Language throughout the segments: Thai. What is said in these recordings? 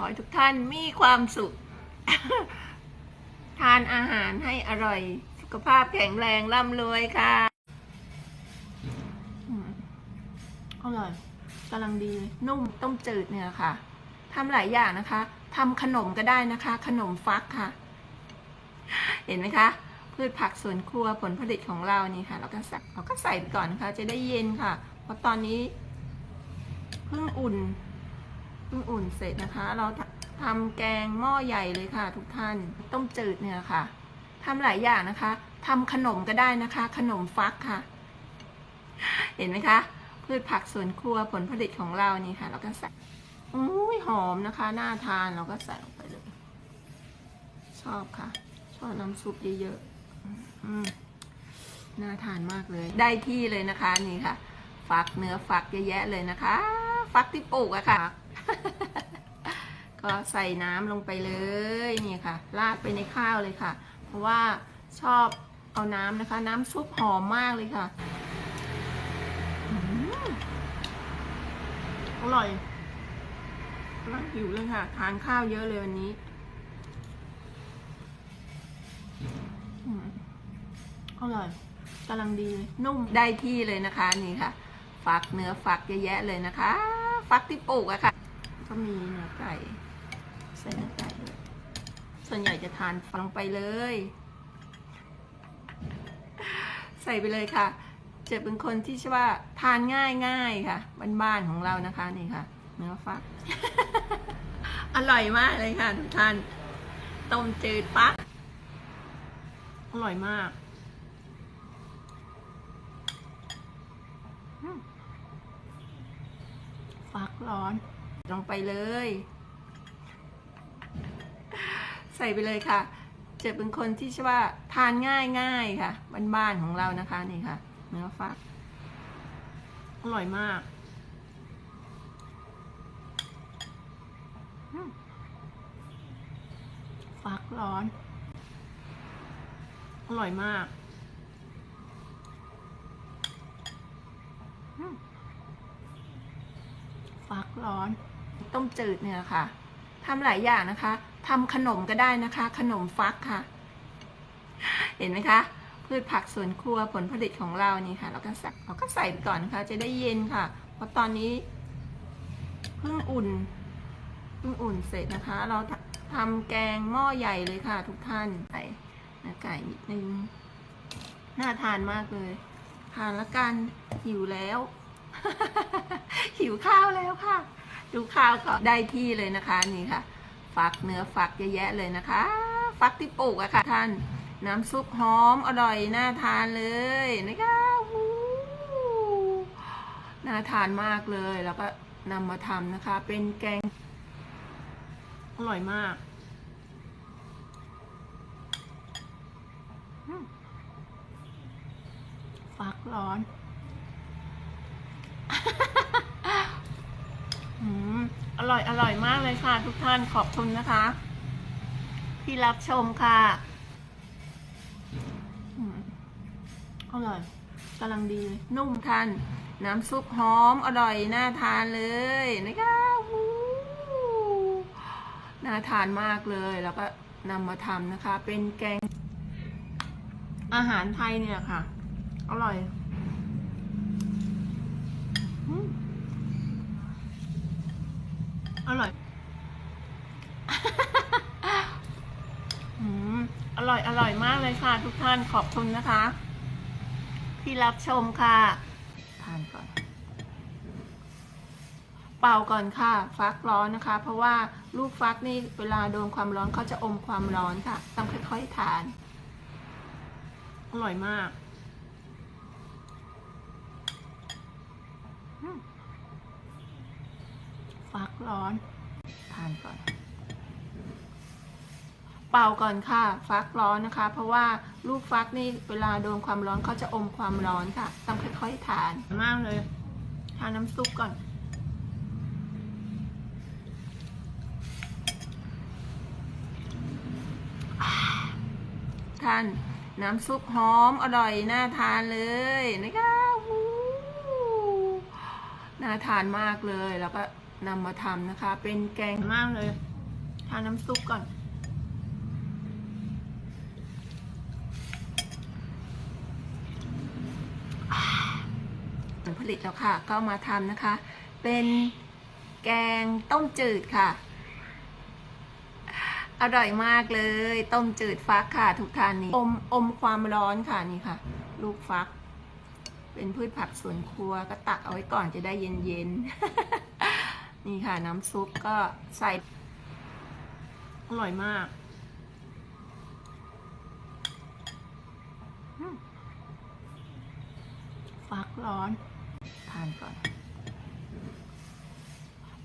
ขอให้ทุกท่านมีความสุข ทานอาหารให้อร่อย สุขภาพแข็งแรงร่ำรวยค่ะอร่อยกำลังดีนุ่มต้มจืดเนี่ยค่ะทำหลายอย่างนะคะทำขนมก็ได้นะคะ ขนมฟักค่ะ เห็นไหมคะ พืชผักสวนครัวผลผลิตของเรานี่ค่ะ เราก็ใส่เราก็ใส่ไปก่อนนะคะจะได้เย็นค่ะ เพราะตอนนี้เพิ่งอุ่น เพิ่งอุ่นเสร็จนะคะ เราทำแกงหม้อใหญ่เลยค่ะ ทุกท่านต้มจืดเนี่ยค่ะทำหลายอย่างนะคะทำขนมก็ได้นะคะ ขนมฟักค่ะ เห็นไหมคะ พืชผักสวนครัวผลผลิตของเรานี่ค่ะ เราก็ใส่อุ้ยหอมนะคะ น่าทานเราก็ใส่ลงไปเลย ชอบค่ะ ชอบน้ำซุปเยอะๆน่าทานมากเลย ได้ที่เลยนะคะนี่ค่ะ ฟักเนื้อฟักเยอะแยะเลยนะคะ ฟักที่ปลูกอะค่ะ ก็ใส่น้ำลงไปเลยนี่ค่ะราดไปในข้าวเลยค่ะ เพราะว่าชอบเอาน้ำนะคะ น้ำซุปหอมมากเลยค่ะอร่อยกำลังหิวเลยค่ะ ทานข้าวเยอะเลยวันนี้ อร่อยกำลังดีเลยนุ่มได้ที่เลยนะคะ นี่ค่ะฟักเนื้อฟักเยอะแยะเลยนะคะฟักที่ปลูกอะค่ะ ก็มีเนื้อไก่ ใส่เนื้อไก่ด้วยส่วนใหญ่จะทานฟังไปเลย ใส่ไปเลยค่ะ จะเป็นคนที่ชื่อว่าทานง่ายง่ายๆค่ะบ้านๆของเรานะคะนี่ค่ะ เนื้อฟัก อร่อยมากเลยค่ะทุกท่านต้มจืดฟัก อร่อยมากอืมฟักร้อน ลงไปเลย ใส่ไปเลยค่ะ จะเป็นคนที่ชื่อว่าทานง่ายง่ายค่ะบ้านๆของเรานะคะนี่ค่ะ เนื้อฟักอร่อยมากฟักร้อน อร่อยมากฟักร้อน ต้มจืดเนี่ยค่ะทำหลายอย่างนะคะทำขนมก็ได้นะคะ ขนมฟักค่ะ เห็นไหมคะ พืชผักสวนครัวผลผลิตของเรานี่ค่ะ เราก็ใส่เราก็ใส่ไปก่อนนะคะจะได้เย็นค่ะ เพราะตอนนี้เพิ่งอุ่นเพิ่งอุ่นเสร็จนะคะ เราทำแกงหม้อใหญ่เลยค่ะ ทุกท่านใส่เนื้อไก่นิดนึงน่าทานมากเลยทานแล้วกันหิวแล้ว หิวข้าวแล้วค่ะ ดูข้าวก็ได้ที่เลยนะคะนี่ค่ะ ฟักเนื้อฟักเยอะแยะเลยนะคะ ฟักที่ปลูกอะค่ะท่าน น้ำซุปหอมอร่อยน่าทานเลยนะคะวู้น่าทานมากเลยแล้วก็นำมาทำนะคะ เป็นแกง อร่อยมากฟักร้อน อืมอ ร่อยอร่อยมากเลยค่ะ ทุกท่านขอบคุณนะคะ ที่รับชมค่ะอร่อยกำลังดีเลยนุ่มทานน้ำซุปหอมอร่อยน่าทานเลยนะคะวู้น่าทานมากเลยแล้วก็นำมาทำนะคะ เป็นแกง อาหารไทยเนี่ยค่ะ อร่อย อืม อร่อย อืม อร่อย อร่อยมากเลยค่ะ ทุกท่านขอบคุณนะคะ ที่รับชมค่ะ ทานก่อน เป่าก่อนค่ะ ฟักร้อนนะคะ เพราะว่าลูกฟักนี่เวลาโดนความร้อนเขาจะอมความร้อนค่ะ ต้องค่อยๆทาน อร่อยมากอืม ฟักร้อน ทานก่อน เป่าก่อนค่ะ ฟักร้อนนะคะ เพราะว่าลูกฟักนี่เวลาโดนความร้อนเขาจะอมความร้อนค่ะ ต้องค่อยๆทาน มากเลย ทานน้ำซุปก่อนท่านน้ำซุปหอมอร่อยน่าทานเลยนะคะวู้น่าทานมากเลยแล้วก็ นำมาทำนะคะ เป็นแกงมากเลยทานน้ำซุปก่อน ผลผลิตแล้วค่ะ ก็มาทำนะคะ เป็นแกงต้มจืดค่ะ อร่อยมากเลย ต้มจืดฟักค่ะทุกท่านนี่อมอมความร้อนค่ะนี่ค่ะ ลูกฟัก เป็นพืชผักสวนครัวก็ตักเอาไว้ก่อนจะได้เย็นๆ นี่ค่ะน้ำซุปก็ใส่อร่อยมากฟักร้อน ทานก่อน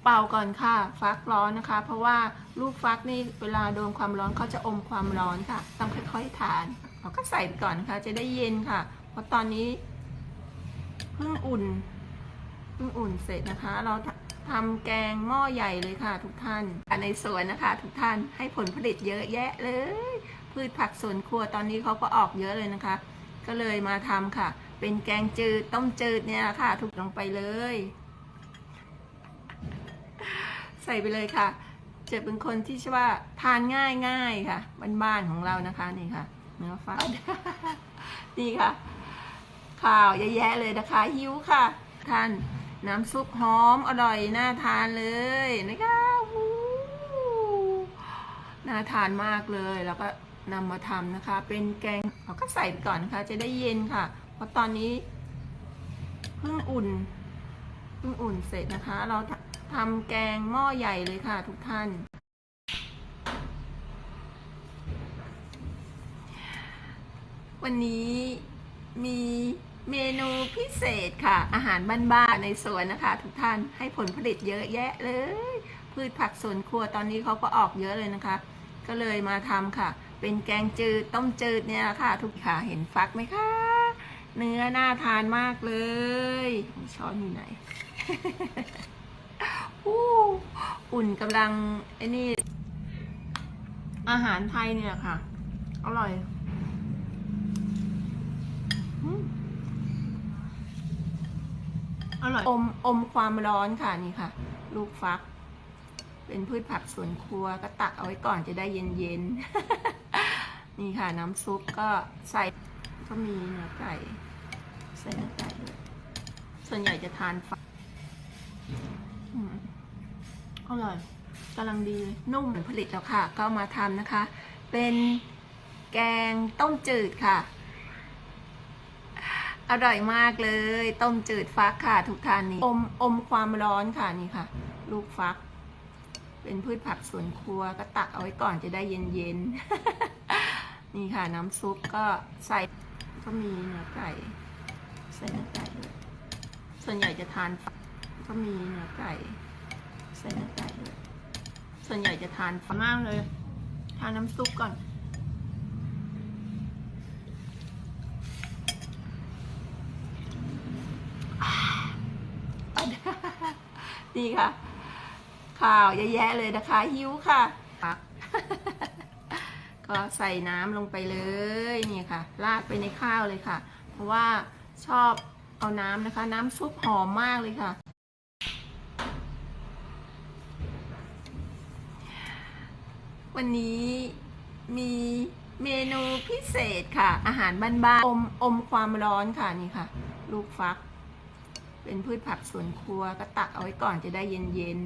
เป่าก่อนค่ะ ฟักร้อนนะคะ เพราะว่าลูกฟักนี่เวลาโดนความร้อนเขาจะอมความร้อนค่ะ ต้องค่อยๆทานเราก็ใส่ก่อนนะคะจะได้เย็นค่ะ เพราะตอนนี้เพิ่งอุ่นเพิ่งอุ่นเสร็จนะคะ เรา ทำแกงหม้อใหญ่เลยค่ะทุกท่านในสวนนะคะ ทุกท่านให้ผลผลิตเยอะแยะเลย พืชผักสวนครัวตอนนี้เขาก็ออกเยอะเลยนะคะ ก็เลยมาทำค่ะ เป็นแกงจืดต้มจืดเนี่ยะค่ะ ถูกลงไปเลย ใส่ไปเลยค่ะจะเป็นคนที่ชื่อว่าทานง่ายง่ายค่ะบ้านๆของเรานะคะนี่ค่ะเนื้อฟ้านี่ค่ะ ข่าวเยอะแยะเลยนะคะหิวค่ะ ท่าน น้ำซุปหอมอร่อยน่าทานเลยนะคะน่าทานมากเลยแล้วก็นำมาทำนะคะ เป็นแกงเราก็ใส่ก่อนนะคะจะได้เย็นค่ะ เพราะตอนนี้เพิ่งอุ่นเพิ่งอุ่นเสร็จนะคะ เราทำแกงหม้อใหญ่เลยค่ะ ทุกท่าน วันนี้มี เมนูพิเศษค่ะ อาหารบ้านๆในสวนนะคะ ทุกท่านให้ผลผลิตเยอะแยะเลย พืชผักสวนครัวตอนนี้เขาก็ออกเยอะเลยนะคะ ก็เลยมาทำค่ะ เป็นแกงจืดต้มจืดเนี่ยค่ะ ทุกค่ะเห็นฟักไหมคะ เนื้อน่าทานมากเลยช้อนอยู่ไหนอู้อุ่นกำลังไอ้นี่ อาหารไทยเนี่ยค่ะ อร่อยอืม อร่อย อมอมความร้อนค่ะนี่ค่ะ ลูกฟัก เป็นพืชผักสวนครัวก็ตักเอาไว้ก่อนจะได้เย็นๆ นี่ค่ะน้ำซุปก็ใส่ก็มีเนื้อไก่ ใส่เนื้อไก่ด้วยส่วนใหญ่จะทานฟักอืมอร่อยกำลังดีนุ่มผลิตแล้วค่ะ ก็มาทำนะคะ เป็นแกงต้มจืดค่ะ อร่อยมากเลย ต้มจืดฟักค่ะ ทุกท่านนี่อมอมความร้อนค่ะนี่ค่ะ ลูกฟัก เป็นพืชผักสวนครัวก็ตักเอาไว้ก่อนจะได้เย็นๆ นี่ค่ะน้ำซุปก็ใส่ก็มีเนื้อไก่ใส่เนื้อไก่ด้วยส่วนใหญ่จะทานฟักก็มีเนื้อไก่ใส่เนื้อไก่ด้วยส่วนใหญ่จะทานมากเลย ทานน้ำซุปก่อน นี่ค่ะ ข่าวเยอะแยะเลยนะคะ หิวค่ะปักก็ใส่น้ำลงไปเลยนี่ค่ะราดไปในข้าวเลยค่ะ เพราะว่าชอบเอาน้ำนะคะ น้ำซุปหอมมากเลยค่ะวันนี้มีเมนูพิเศษค่ะ อาหารบ้านๆอมอมความร้อนค่ะนี่ค่ะ ลูกฟัก เป็นพืชผักสวนครัวก็ตักเอาไว้ก่อนจะได้เย็น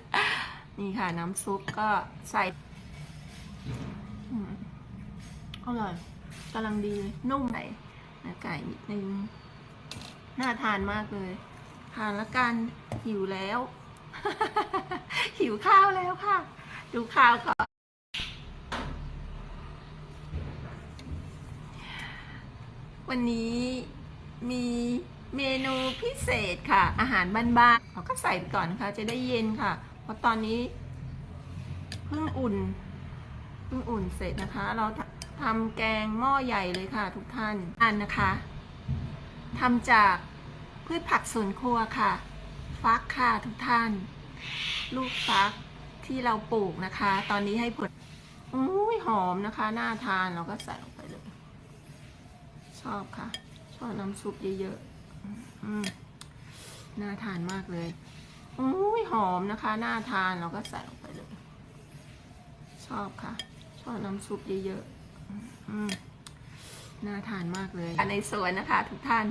ๆ นี่ค่ะน้ำซุปก็ใส่อร่อยกำลังดีนุ่มใส่เนื้อไก่นิดนึง น่าทานมากเลย ทานล้วกันหิวแล้ว หิวข้าวแล้วค่ะ ดูข้าวก่อน วันนี้มี เมนูพิเศษค่ะ อาหารบ้านๆเราก็ใส่ไปก่อนนะคะ จะได้เย็นค่ะ เพราะตอนนี้เพิ่งอุ่นเพิ่งอุ่นเสร็จนะคะ เราทำแกงหม้อใหญ่เลยค่ะ ทุกท่านอันนะคะทำจากพืชผักสวนครัวค่ะ ฟักค่ะทุกท่าน ลูกฟักที่เราปลูกนะคะ ตอนนี้ให้ผลอุ้ยหอมนะคะ น่าทานเราก็ใส่ลงไปเลย ชอบค่ะ ชอบน้ำซุปเยอะๆ น่าทานมากเลยอุ้ยหอมนะคะ น่าทานเราก็ใส่ลงไปเลย ชอบค่ะ ชอบน้ำซุปเยอะๆอน่าทานมากเลยในสวนนะคะทุกท่าน